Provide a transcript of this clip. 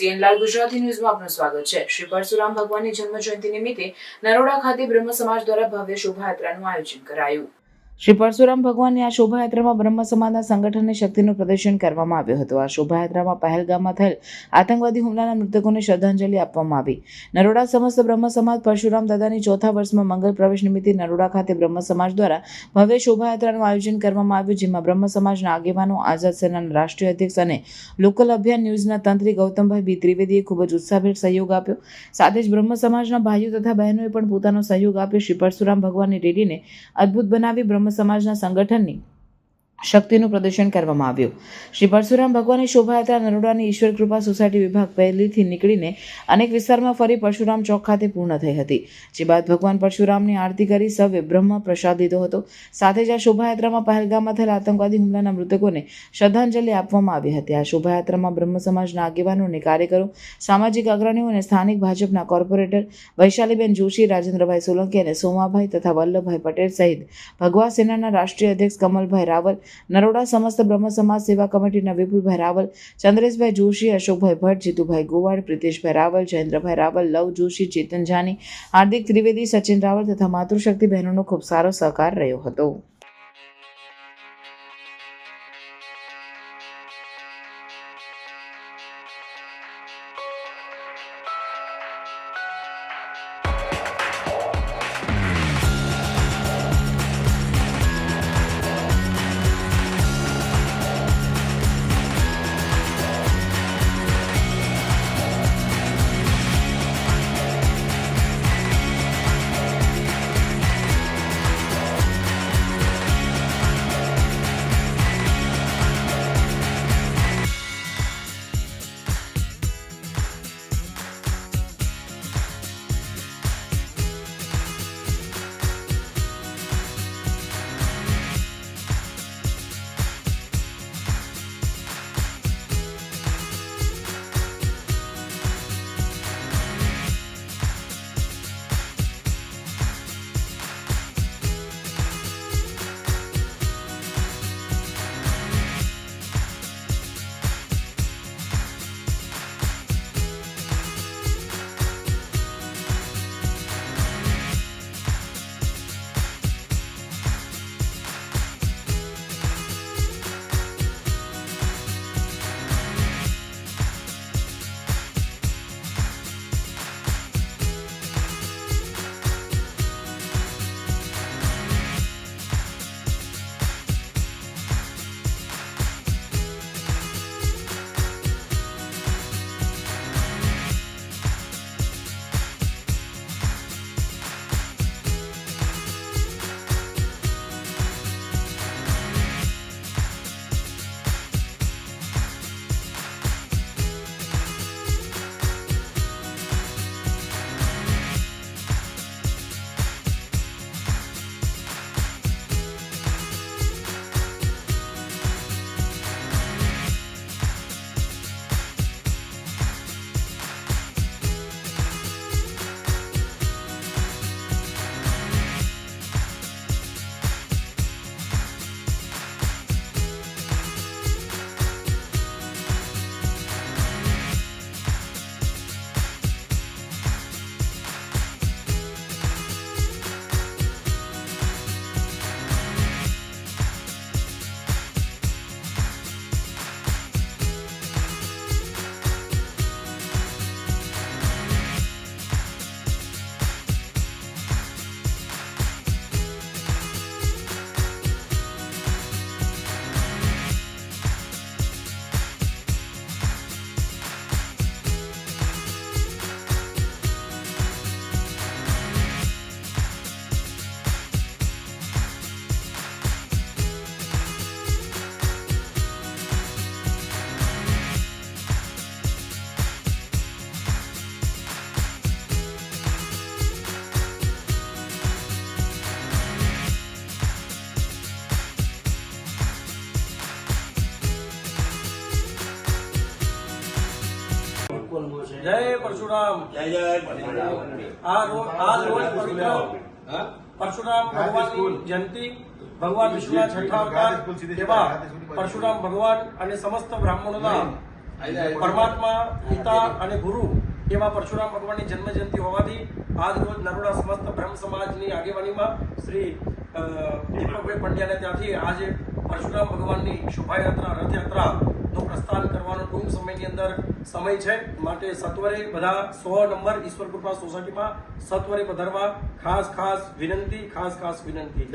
સીએનલાલ ગુજરાતી ન્યૂઝમાં આપનું સ્વાગત છે. શ્રી પરશુરામ ભગવાનની જન્મ જયંતિ નિમિત્તે નરોડા ખાતે બ્રહ્મ સમાજ દ્વારા ભવ્ય શોભાયાત્રાનું આયોજન કરાયું. શ્રી પરશુરામ ભગવાનની આ શોભાયાત્રામાં બ્રહ્મ સમાજના સંગઠનની શક્તિનું પ્રદર્શન કરવામાં આવ્યું હતું. આ શોભાયાત્રામાં પહેલગામમાં થયેલ આતંકવાદી હુમલાના મૃતકોને શ્રદ્ધાંજલિ આપવામાં આવી. નરોડા સમસ્ત બ્રહ્મ સમાજ પરશુરામ દાદાની ચોથા વર્ષમાં મંગલ પ્રવેશ નિમિત્તે નરોડા ખાતે બ્રહ્મ સમાજ દ્વારા ભવ્ય શોભાયાત્રાનું આયોજન કરવામાં આવ્યું, જેમાં બ્રહ્મ સમાજના આગેવાનો, આઝાદ સેનાના રાષ્ટ્રીય અધ્યક્ષ અને લોકલ અભિયાન ન્યૂઝના તંત્રી ગૌતમભાઈ બી ત્રિવેદીએ ખૂબ જ ઉત્સાહભેર સહયોગ આપ્યો. સાથે જ બ્રહ્મ સમાજના ભાઈઓ તથા બહેનોએ પણ પોતાનો સહયોગ આપ્યો. શ્રી પરશુરામ ભગવાનની રેલીને અદ્ભુત બનાવી બ્રહ્મ સમાજના સંગઠનની શક્તિનું પ્રદર્શન કરવામાં આવ્યું. શ્રી પરશુરામ ભગવાનની શોભાયાત્રા નરોડાની ઈશ્વર કૃપા સોસાયટી વિભાગ પહેલીથી નીકળીને અનેક વિસ્તારમાં ફરી પરશુરામ ચોક ખાતે પૂર્ણ થઈ હતી. જે બાદ ભગવાન પરશુરામની આરતી કરી સૌએ બ્રહ્મ પ્રસાદ લીધો હતો. સાથે જ આ શોભાયાત્રામાં પહેલગામમાં થયેલા આતંકવાદી હુમલાના મૃતકોને શ્રદ્ધાંજલિ આપવામાં આવી હતી. આ શોભાયાત્રામાં બ્રહ્મ સમાજના આગેવાનો અને કાર્યકરો, સામાજિક અગ્રણીઓ અને સ્થાનિક ભાજપના કોર્પોરેટર વૈશાલીબેન જોશી, રાજેન્દ્રભાઈ સોલંકી અને સોમાભાઈ તથા વલ્લભભાઈ પટેલ સહિત ભગવા સેનાના રાષ્ટ્રીય અધ્યક્ષ કમલભાઈ રાવલ નરોડા સમસ્ત બ્રહ્મ સમાજ સેવા કમિટીના વિપુલભાઈ રાવલ ચંદ્રેશભાઈ જોશી, અશોકભાઈ ભટ્ટ, જીતુભાઈ ગોવાડ, પ્રિતેશભાઈ રાવલ, જયેન્દ્રભાઈ રાવલ, લવ જોશી, ચેતન જાની, હાર્દિક ત્રિવેદી, સચિન રાવલ તથા માતૃશક્તિ બહેનોનો ખૂબ સારો સહકાર રહ્યો હતો. જય પરશુરામ. જય જય પરશુરામ. આ રોજ આ રોજ પવિત્ર પરશુરામ. ભગવાનની જયંતિ ભગવાન વિષ્ણુના છઠ્ઠા અવતાર એવા પરશુરામ ભગવાન અને સમસ્ત બ્રાહ્મણોના પરમાત્મા પિતા અને ગુરુ એવા પરશુરામ ભગવાનની જન્મ જયંતિ હોવાથી આજ રોજ નરોડા સમસ્ત બ્રહ્મ સમાજની આગેવાનીમાં શ્રી દીપકભાઈ પંડ્યાને ત્યાંથી આજે પરશુરામ ભગવાનની શોભાયાત્રા રથયાત્રા નું પ્રસ્થાન કરવાનો ટૂંક સમયની અંદર સમય છે માટે સત્વરે બધા સો નંબર ઈશ્વર કૃપા સોસાયટીમાં સત્વરે પધારવા ખાસ ખાસ વિનંતી ખાસ ખાસ વિનંતી